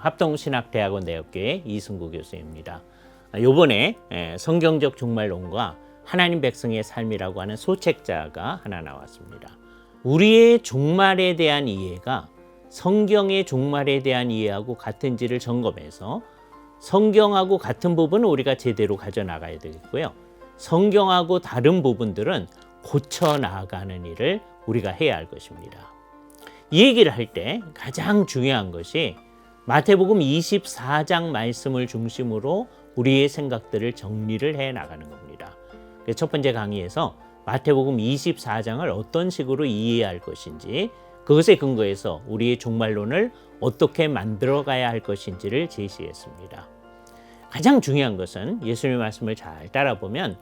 합동신학대학원 대학교의 이승구 교수입니다. 아, 요번에 에, 성경적 종말론과 하나님 백성의 삶이라고 하는 소책자가 하나 나왔습니다. 우리의 종말에 대한 이해가 성경의 종말에 대한 이해하고 같은지를 점검해서 성경하고 같은 부분은 우리가 제대로 가져 나가야 되겠고요. 성경하고 다른 부분들은 고쳐 나가는 일을 우리가 해야 할 것입니다. 이 얘기를 할 때 가장 중요한 것이 마태복음 24장 말씀을 중심으로 우리의 생각들을 정리를 해 나가는 겁니다. 그래서 첫 번째 강의에서 마태복음 24장을 어떤 식으로 이해할 것인지 그것에 근거해서 우리의 종말론을 어떻게 만들어 가야 할 것인지를 제시했습니다. 가장 중요한 것은 예수님의 말씀을 잘 따라보면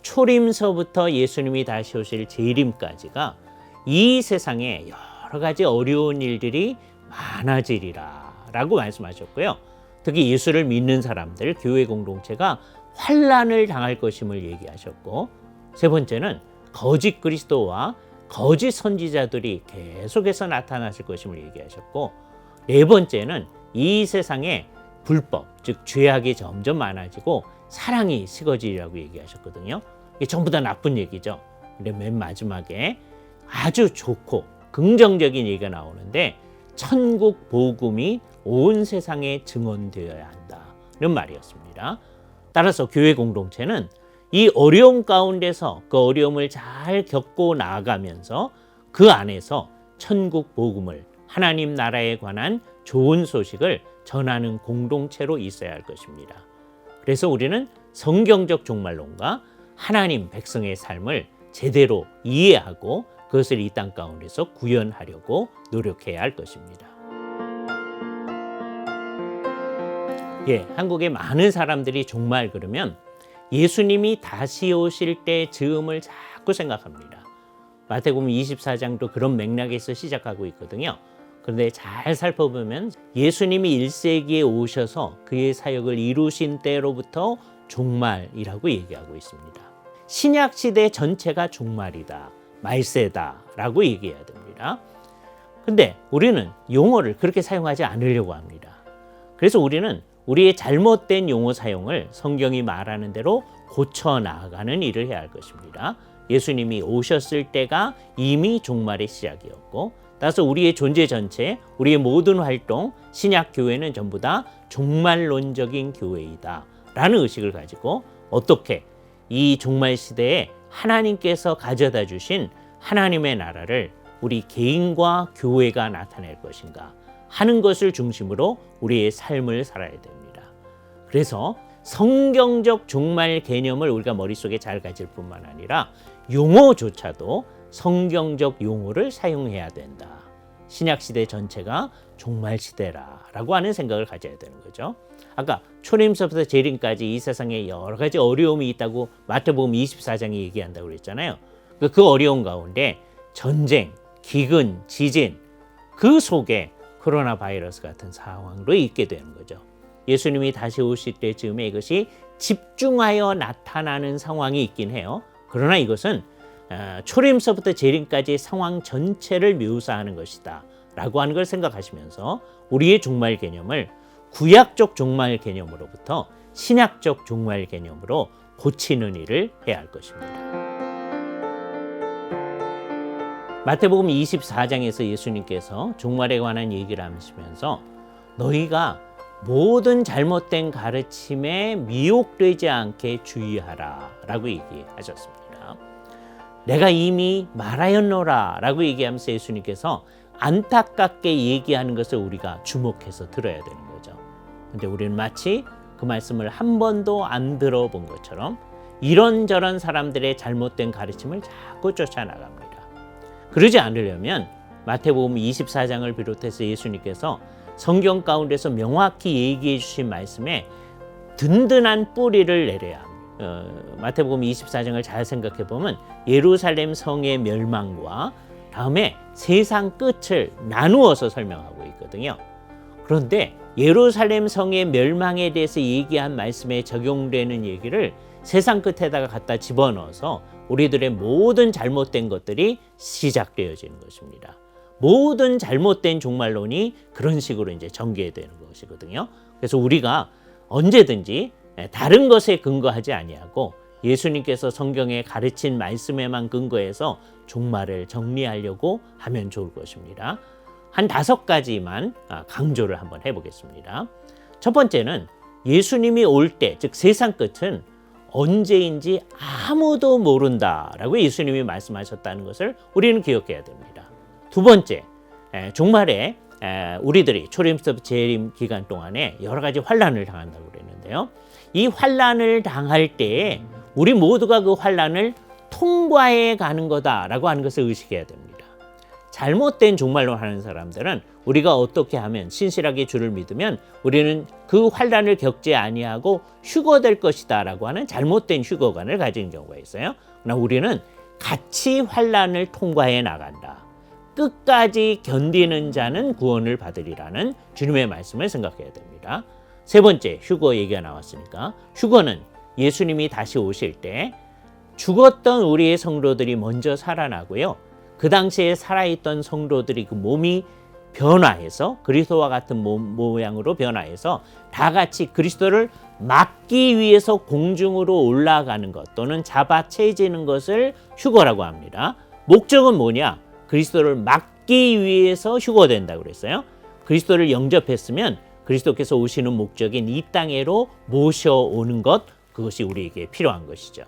초림서부터 예수님이 다시 오실 재림까지가 이 세상에 여러 가지 어려운 일들이 많아지리라 라고 말씀하셨고요. 특히 예수를 믿는 사람들, 교회 공동체가 환란을 당할 것임을 얘기하셨고 세 번째는 거짓 그리스도와 거짓 선지자들이 계속해서 나타나실 것임을 얘기하셨고 네 번째는 이 세상에 불법, 즉 죄악이 점점 많아지고 사랑이 식어지리라고 얘기하셨거든요. 이게 전부 다 나쁜 얘기죠. 근데 맨 마지막에 아주 좋고 긍정적인 얘기가 나오는데 천국 복음이 온 세상에 증언되어야 한다는 말이었습니다. 따라서 교회 공동체는 이 어려움 가운데서 그 어려움을 잘 겪고 나아가면서 그 안에서 천국 복음을 하나님 나라에 관한 좋은 소식을 전하는 공동체로 있어야 할 것입니다. 그래서 우리는 성경적 종말론과 하나님 백성의 삶을 제대로 이해하고 그것을 이 땅 가운데서 구현하려고 노력해야 할 것입니다. 예, 한국의 많은 사람들이 종말 그러면 예수님이 다시 오실 때 즈음을 자꾸 생각합니다. 마태복음 24장도 그런 맥락에서 시작하고 있거든요. 그런데 잘 살펴보면 예수님이 1세기에 오셔서 그의 사역을 이루신 때로부터 종말이라고 얘기하고 있습니다. 신약 시대 전체가 종말이다. 말세다라고 얘기해야 됩니다. 근데 우리는 용어를 그렇게 사용하지 않으려고 합니다. 그래서 우리는 우리의 잘못된 용어 사용을 성경이 말하는 대로 고쳐 나가는 일을 해야 할 것입니다. 예수님이 오셨을 때가 이미 종말의 시작이었고, 따라서 우리의 존재 전체, 우리의 모든 활동, 신약 교회는 전부 다 종말론적인 교회이다. 라는 의식을 가지고 어떻게 이 종말 시대에 하나님께서 가져다 주신 하나님의 나라를 우리 개인과 교회가 나타낼 것인가 하는 것을 중심으로 우리의 삶을 살아야 됩니다. 그래서 성경적 종말 개념을 우리가 머릿속에 잘 가질 뿐만 아니라 용어조차도 성경적 용어를 사용해야 된다. 신약 시대 전체가 종말 시대라라고 하는 생각을 가져야 되는 거죠. 아까 초림서부터 재림까지 이 세상에 여러 가지 어려움이 있다고 마태복음 24장이 얘기한다고 그랬잖아요. 그, 그 어려운 가운데 전쟁, 기근, 지진 그 속에 코로나 바이러스 같은 상황도 있게 되는 거죠. 예수님이 다시 오실 때쯤에 이것이 집중하여 나타나는 상황이 있긴 해요. 그러나 이것은 어, 초림서부터 재림까지 상황 전체를 묘사하는 것이다. 라고 하는 걸 생각하시면서 우리의 종말 개념을 구약적 종말 개념으로부터 신약적 종말 개념으로 고치는 일을 해야 할 것입니다. 마태복음 24장에서 예수님께서 종말에 관한 얘기를 하시면서 너희가 모든 잘못된 가르침에 미혹되지 않게 주의하라 라고 얘기하셨습니다. 내가 이미 말하였노라 라고 얘기하면서 예수님께서 안타깝게 얘기하는 것을 우리가 주목해서 들어야 되는 거죠. 근데 우리는 마치 그 말씀을 한 번도 안 들어본 것처럼 이런저런 사람들의 잘못된 가르침을 자꾸 쫓아나갑니다. 그러지 않으려면 마태복음 24장을 비롯해서 예수님께서 성경 가운데서 명확히 얘기해 주신 말씀에 든든한 뿌리를 내려야 합니다. 어, 마태복음 24장을 잘 생각해 보면 예루살렘 성의 멸망과 다음에 세상 끝을 나누어서 설명하고 있거든요. 그런데 예루살렘 성의 멸망에 대해서 얘기한 말씀에 적용되는 얘기를 세상 끝에다가 갖다 집어넣어서 우리들의 모든 잘못된 것들이 시작되어지는 것입니다. 모든 잘못된 종말론이 그런 식으로 이제 전개되는 것이거든요. 그래서 우리가 언제든지 예, 다른 것에 근거하지 아니하고 예수님께서 성경에 가르친 말씀에만 근거해서 종말을 정리하려고 하면 좋을 것입니다. 한 다섯 가지만 아, 강조를 한번 해보겠습니다. 첫 번째는 예수님이 올 때, 즉 세상 끝은 언제인지 아무도 모른다라고 예수님이 말씀하셨다는 것을 우리는 기억해야 됩니다. 두 번째, 에, 종말에 에, 우리들이 초림부터 재림 기간 동안에 여러 가지 환란을 당한다고 그랬는데요. 이 환란을 당할 때에 우리 모두가 그 환란을 통과해 가는 거다라고 하는 것을 의식해야 됩니다. 잘못된 종말론 하는 사람들은 우리가 어떻게 하면 신실하게 주를 믿으면 우리는 그 환란을 겪지 아니하고 휴거될 것이다라고 하는 잘못된 휴거관을 가진 경우가 있어요. 그러나 우리는 같이 환란을 통과해 나간다. 끝까지 견디는 자는 구원을 받으리라는 주님의 말씀을 생각해야 됩니다. 세 번째, 휴거 얘기가 나왔으니까 휴거는 예수님이 다시 오실 때 죽었던 우리의 성도들이 먼저 살아나고요. 그 당시에 살아있던 성도들이 그 몸이 변화해서 그리스도와 같은 몸, 모양으로 변화해서 다 같이 그리스도를 막기 위해서 공중으로 올라가는 것 또는 잡아채지는 것을 휴거라고 합니다. 목적은 뭐냐? 그리스도를 막기 위해서 휴거된다고 그랬어요. 그리스도를 영접했으면 그리스도께서 오시는 목적인 이 땅에로 모셔오는 것 그것이 우리에게 필요한 것이죠.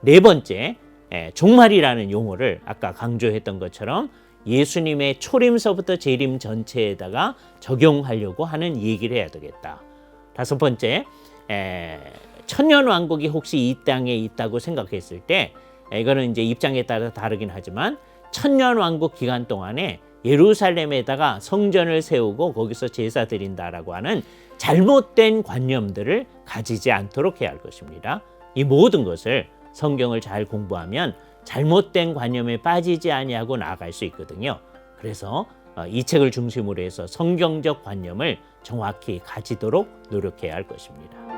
네 번째, 에, 종말이라는 용어를 아까 강조했던 것처럼 예수님의 초림서부터 재림 전체에다가 적용하려고 하는 얘기를 해야 되겠다. 다섯 번째, 에, 천년 왕국이 혹시 이 땅에 있다고 생각했을 때 에, 이거는 이제 입장에 따라 다르긴 하지만 천년 왕국 기간 동안에 예루살렘에다가 성전을 세우고 거기서 제사 드린다라고 하는 잘못된 관념들을 가지지 않도록 해야 할 것입니다. 이 모든 것을 성경을 잘 공부하면 잘못된 관념에 빠지지 아니하고 나아갈 수 있거든요. 그래서 어, 이 책을 중심으로 해서 성경적 관념을 정확히 가지도록 노력해야 할 것입니다.